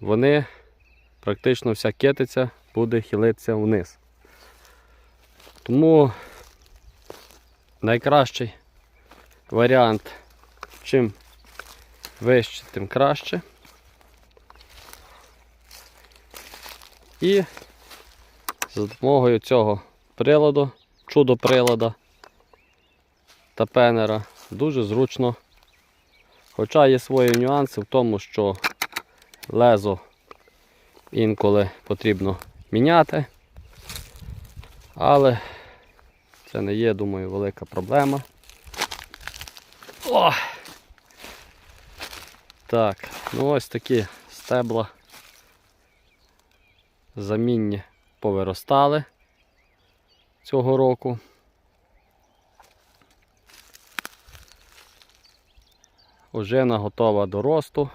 вони практично вся китиця буде хилитися вниз. Тому найкращий варіант, чим вище, тим краще. І за допомогою цього приладу, чудо прилада та пенера дуже зручно. Хоча є свої нюанси в тому, що лезо інколи потрібно міняти. Але це не є, думаю, велика проблема. О! Так, ну ось такі стебла замінні повиростали цього року. Ожина готова до росту.